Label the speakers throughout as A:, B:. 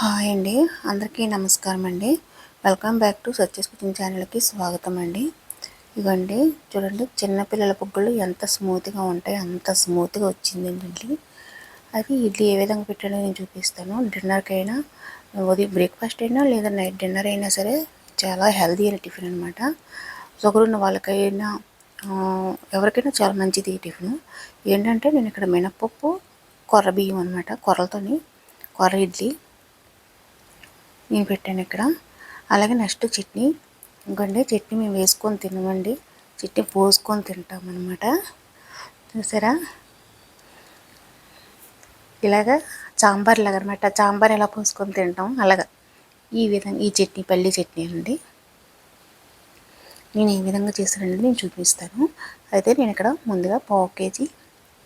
A: Hi అండి. అందరికీ నమస్కారం అండి. Welcome back to Satya's cooking ఛానల్కి స్వాగతం అండి. ఇవ్వండి చూడండి చిన్నపిల్లల పుగ్గులు ఎంత స్మూత్గా ఉంటాయి అంత స్మూత్గా వచ్చింది ఏంటండి. అది ఇడ్లీ ఏ విధంగా పెట్టాలో నేను చూపిస్తాను. డిన్నర్కి అయినా ఉదయం బ్రేక్ఫాస్ట్ అయినా లేదా నైట్ డిన్నర్ అయినా సరే చాలా హెల్దీ అయిన టిఫిన్ అనమాట ఉన్న వాళ్ళకైనా ఎవరికైనా చాలా మంచిది ఈ టిఫిన్. ఏంటంటే నేను ఇక్కడ మినప్పప్పు కొర్ర బియ్యం అనమాట కొర్రలతోని కొర్ర ఇడ్లీ. నేను పెట్టాను ఇక్కడ. అలాగే నెక్స్ట్ చట్నీ. ఇంకోండి చట్నీ మేము వేసుకొని తినమండి. చట్నీ పోసుకొని తింటామన్నమాట. చూసారా? ఇలాగా సాంబార్ లాగా అనమాట సాంబార్ ఎలా పోసుకొని తింటాం? అలాగా. ఈ విధంగా ఈ చట్నీ పల్లి చట్నీ అండి. నేను ఏ విధంగా చేశానండి నేను చూపిస్తాను. అయితే నేను ఇక్కడ ముందుగా పావు కేజీ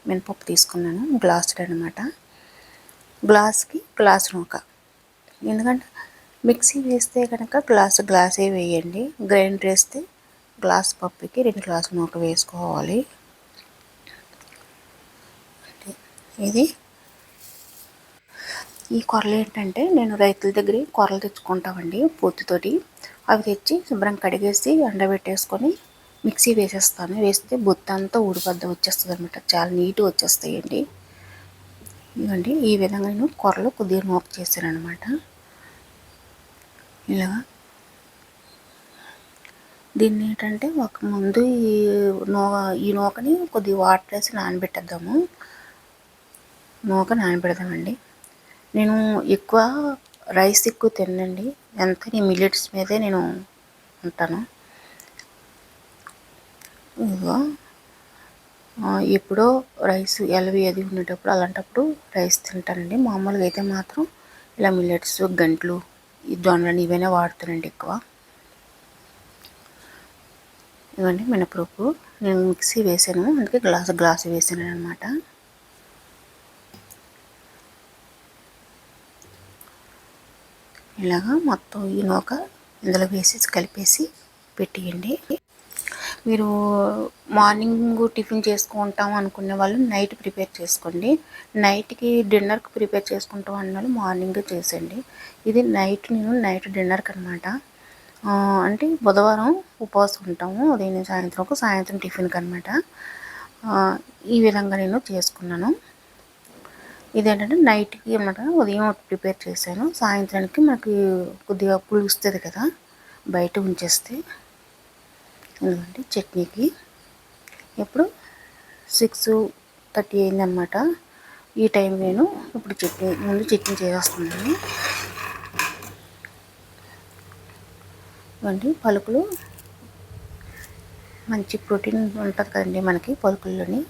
A: మినపప్పు తీసుకున్నాను. గ్లాస్ అనమాట గ్లాస్కి గ్లాస్ నూక. ఎందుకంటే మిక్సీ వేస్తే కనుక గ్లాస్ గ్లాసే వేయండి. గ్రైండర్ వేస్తే గ్లాస్ పప్పుకి రెండు గ్లాసులు నూక వేసుకోవాలి. ఇది. ఈ కొరలు ఏంటంటే నేను రైతుల దగ్గర కొరలు తెచ్చుకుంటామండి పూర్తితోటి అవి తెచ్చి శుభ్రం కడిగేసి ఎండబెట్టేసుకొని మిక్సీ వేసేస్తాను. వేస్తే బొత్తంతా ఊడిపద్ద వచ్చేస్తుంది అనమాట చాలా నీట్గా వచ్చేస్తాయండి. ఇవ్వండి ఈ విధంగా నేను కొరలు కొద్దిగా నూక చేశాను అనమాట ఇలా. దీన్ని ఏంటంటే ఒక ముందు ఈ నో ఈ నూకని కొద్దిగా వాటర్ వేసి నానబెట్టేద్దాము. నూక నానబెడదామండి. నేను ఎక్కువ రైస్ ఎక్కువ తినండి ఎంత నీ మిల్లెట్స్ మీదే నేను ఉంటాను. ఇదిగో. ఎప్పుడో రైస్ ఎలవి అది ఉండేటప్పుడు అలాంటప్పుడు రైస్ తింటానండి. మామూలుగా అయితే మాత్రం ఇలా మిల్లెట్స్ గంటలు ఈ జొన్నలు ఇవైనా వాడుతానండి ఎక్కువ. ఇవ్వండి మినపప్పు. నేను మిక్సీ వేసాను. అందుకే గ్లాస్ గ్లాస్ వేసాను అనమాట ఇలాగా మొత్తం ఈ నూక ఇందులో వేసి కలిపేసి పెట్టేయండి. మీరు మార్నింగ్ టిఫిన్ చేసుకుంటాం అనుకునే వాళ్ళు నైట్ ప్రిపేర్ చేసుకోండి. నైట్కి డిన్నర్కి ప్రిపేర్ చేసుకుంటాం అన్న మార్నింగ్ చేసేయండి. ఇది నైట్ నేను నైట్ డిన్నర్కి అనమాట అంటే బుధవారం ఉపవాసం ఉంటాము. ఉదయం సాయంత్రం సాయంత్రం టిఫిన్కి అనమాట ఈ విధంగా నేను చేసుకున్నాను. ఇదేంటంటే నైట్కి అనమాట ఉదయం ప్రిపేర్ చేశాను. సాయంత్రానికి మనకి కొద్దిగా పులుస్తుంది కదా బయట ఉంచేస్తే. ఇదిగోండి చట్నీకి. ఇప్పుడు సిక్స్ థర్టీ అయిందనమాట ఈ టైం నేను ఇప్పుడు చట్నీ ముందు చట్నీ చేస్తున్నాను ఇవ్వండి పలుకులు. మంచి ప్రోటీన్ ఉంటుంది కదండి మనకి పలుకుల్లోని.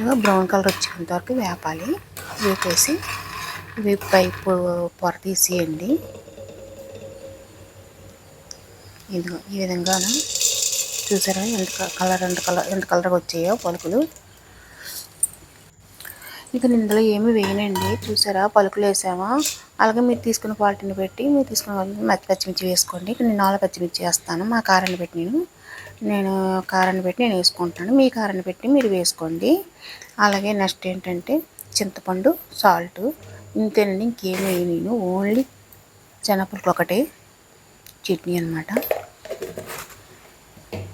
A: ఇలా బ్రౌన్ కలర్ వచ్చేంత వరకు వేపాలి. వేపేసి వేపై పొర తీసేయండి. ఇదిగో ఈ విధంగా చూసారా? ఎంత కలర్ ఎంత కలర్ ఎంత కలర్గా వచ్చాయో పలుకులు. ఇక ఇందులో ఏమి వేయనండి. చూసారా? పలుకులు వేసామా? అలాగే మీరు తీసుకున్న క్వాలిటీని పెట్టి మీరు తీసుకున్న మచ్చి పచ్చిమిర్చి వేసుకోండి. ఇక నేను నాలుగు పచ్చిమిర్చి వేస్తాను. మా కారాన్ని పెట్టి నేను నేను కారాన్ని పెట్టి నేను వేసుకుంటాను. మీ కారాన్ని పెట్టి మీరు వేసుకోండి. అలాగే నెక్స్ట్ ఏంటంటే చింతపండు సాల్ట్. ఇంతేనండి. ఇంకేమీ నేను. ఓన్లీ శనగపలుకు ఒకటే చట్నీ అనమాట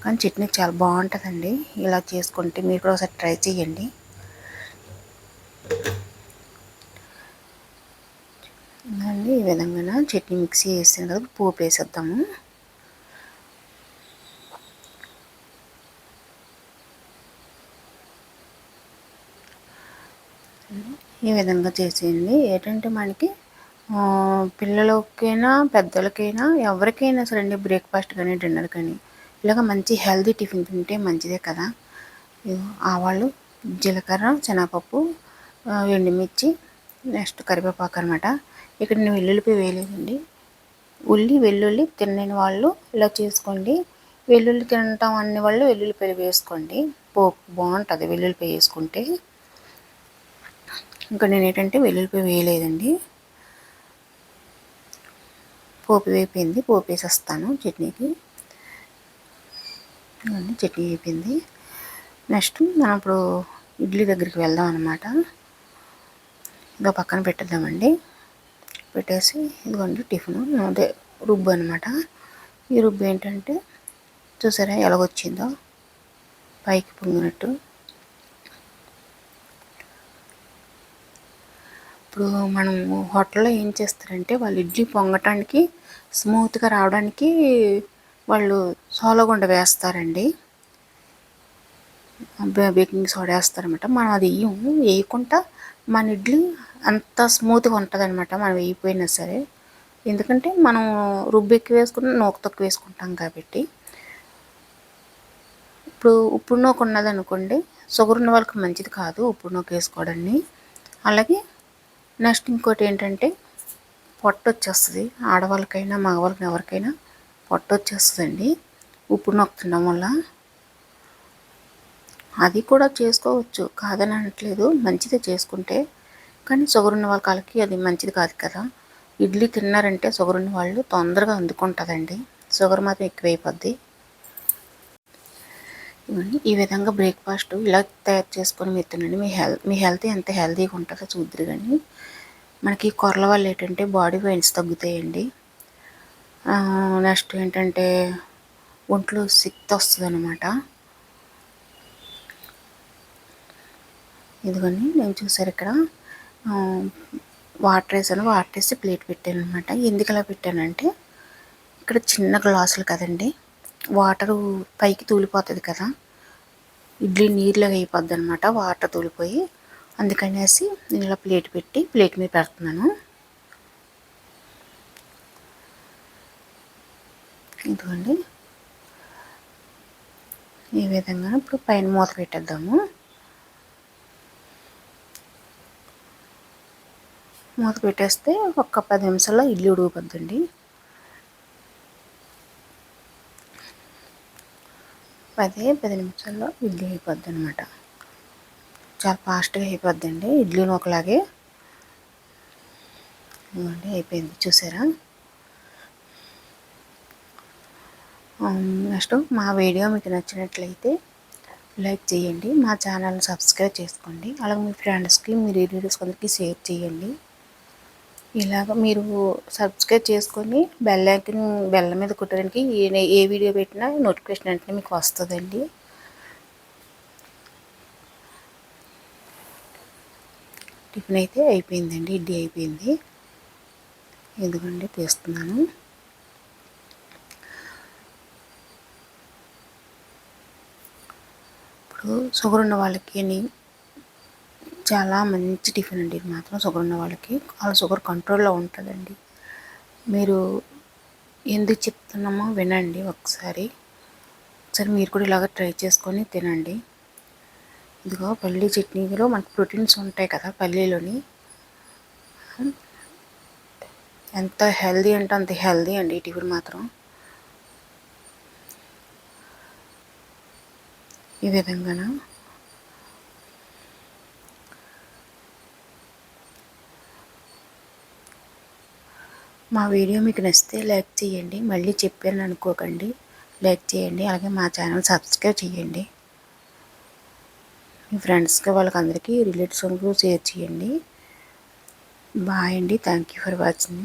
A: కానీ చట్నీ చాలా బాగుంటుందండి. ఇలా చేసుకుంటే మీరు కూడా ఒకసారి ట్రై చేయండి. అండి ఈ విధంగా చట్నీ మిక్సీ వేసిన తర్వాత పోపు వేసేద్దాము. ఈ విధంగా చేసేయండి. ఏంటంటే మనకి పిల్లలకైనా పెద్దలకైనా ఎవరికైనా సరే అండి బ్రేక్ఫాస్ట్ కానీ డిన్నర్ కానీ ఇలాగ మంచి హెల్దీ టిఫిన్ తింటే మంచిదే కదా. ఆవాళ్ళు జీలకర్ర శనగపప్పు ఎండుమిర్చి నెక్స్ట్ కరివేపాకు అనమాట ఇక్కడ నేను వెల్లుల్లిపై వేయలేదండి. ఉల్లి వెల్లుల్లి తినని వాళ్ళు ఇలా చేసుకోండి. వెల్లుల్లి తినటం అన్ని వాళ్ళు వెల్లుల్లిపాయలు వేసుకోండి. పోపు బాగుంటుంది వెల్లుల్లిపాయ వేసుకుంటే. ఇంకా నేను ఏంటంటే వెల్లుల్లిపాయ వేయలేదండి. పోపు వేపింది పోపు వేసేస్తాను చట్నీకి. చట్నీ అయిపోయింది. నెక్స్ట్ మనం ఇప్పుడు ఇడ్లీ దగ్గరికి వెళ్దాం అనమాట ఇంకా పక్కన పెట్టేద్దామండి. పెట్టేసి ఇదిగోండి టిఫిన్. అదే రుబ్బు అనమాట ఈ రుబ్బు ఏంటంటే చూసారా ఎలాగొచ్చిందో? పైకి పొంగినట్టు. ఇప్పుడు మనం హోటల్లో ఏం చేస్తారంటే వాళ్ళు ఇడ్లీ పొంగటానికి స్మూత్గా రావడానికి వాళ్ళు సోలగుండ వేస్తారండి. బేకింగ్ సోడా వేస్తారనమాట మనం అది వేయము వేయకుండా మన ఇడ్లీ అంత స్మూత్గా ఉంటుంది అనమాట మనం వేయిపోయినా సరే. ఎందుకంటే మనం రుబ్బెక్కి ఎక్కువ వేసుకుని నూక తొక్కు వేసుకుంటాం కాబట్టి. ఇప్పుడు ఉప్పుడు నూక ఉన్నది అనుకోండి షుగర్ ఉన్న వాళ్ళకి మంచిది కాదు ఉప్పుడు నూక వేసుకోవడాన్ని. అలాగే నెక్స్ట్ ఇంకోటి ఏంటంటే పొట్ట వచ్చేస్తుంది. ఆడవాళ్ళకైనా మగవాళ్ళకి ఎవరికైనా పొట్ట వచ్చేస్తుందండి ఉప్పు నూక తినడం వల్ల. అది కూడా చేసుకోవచ్చు. కాదని అనట్లేదు. మంచిది చేసుకుంటే. కానీ షుగర్ ఉన్న వాళ్ళకి అది మంచిది కాదు కదా. ఇడ్లీ తిన్నారంటే షుగర్ ఉన్న వాళ్ళు తొందరగా అందుకుంటుందండి. షుగర్ మాత్రం ఎక్కువైపోద్ది. ఈ విధంగా బ్రేక్ఫాస్ట్ ఇలా తయారు చేసుకొని మీరు తినండి. మీ హెల్త్ మీ హెల్త్ ఎంత హెల్తీగా ఉంటుందో చూద్దరు కానీ మనకి కొరల వల్ల ఏంటంటే బాడీ పెయిన్స్ తగ్గుతాయండి. నెక్స్ట్ ఏంటంటే ఒంట్లో శక్తి వస్తుంది అనమాట ఇదిగోని నేను చూసారు ఇక్కడ. వాటర్ వేసాను. వాటర్ వేసి ప్లేట్ పెట్టాను అనమాట ఎందుకు అలా పెట్టానంటే ఇక్కడ చిన్న గ్లాసులు కదండి. వాటరు పైకి తూలిపోతుంది కదా. ఇడ్లీ నీళ్ళగా అయిపోద్ది అనమాట వాటర్ తూలిపోయి అందుకనేసి నేను ఇలా ప్లేట్ పెట్టి ప్లేట్ మీద పెడుతున్నాను. ఇదిగోండి ఈ విధంగా ఇప్పుడు పైన మూత పెట్టేద్దాము. మూత పెట్టేస్తే ఒక పది నిమిషాల్లో ఇడ్లీ ఉడికిపోద్దండి. పదే పది నిమిషాల్లో ఇడ్లీ అయిపోద్ది అనమాట చాలా ఫాస్ట్గా అయిపోద్దండి. ఇడ్లీ ఒకలాగే. ఇవ్వండి అయిపోయింది. చూసారా? నెక్స్ట్ మా వీడియో మీకు నచ్చినట్లయితే లైక్ చేయండి. మా ఛానల్ని సబ్స్క్రైబ్ చేసుకోండి. అలాగే మీ ఫ్రెండ్స్కి మీ రిలేటివ్స్ అందరికీ షేర్ చేయండి. ఇలాగ మీరు సబ్స్క్రైబ్ చేసుకొని బెల్ ఐకన్ బెల్ల మీద కుట్టడానికి ఏ వీడియో పెట్టినా నోటిఫికేషన్ అంటే మీకు వస్తుందండి. టిఫిన్ అయితే అయిపోయిందండి. ఇడ్లీ అయిపోయింది. ఎందుకండి తీస్తున్నాను. ఇప్పుడు షుగర్ ఉన్న వాళ్ళకి చాలా మంచి టిఫిన్ అండి. ఇది మాత్రం షుగర్ ఉన్న వాళ్ళకి. వాళ్ళ షుగర్ కంట్రోల్లో ఉంటుందండి. మీరు ఎందుకు చెప్తున్నామో వినండి ఒకసారి. ఒకసారి మీరు కూడా ఇలాగ ట్రై చేసుకొని తినండి. ఇదిగో పల్లీ చట్నీలో మనకు ప్రోటీన్స్ ఉంటాయి కదా పల్లీలోని. ఎంత హెల్దీ అంటే అంత హెల్దీ అండి ఈ టిఫిన్ మాత్రం. ఈ విధంగా మా వీడియో మీకు నచ్చితే లైక్ చేయండి మళ్ళీ చెప్పాను అనుకోకండి లైక్ చేయండి అలాగే మా ఛానల్ సబ్స్క్రైబ్ చేయండి. మీ ఫ్రెండ్స్కి వాళ్ళకి అందరికీ రిలేటివ్స్కి షేర్ చేయండి. బాయ్ అండి థ్యాంక్ యూ ఫర్ వాచింగ్.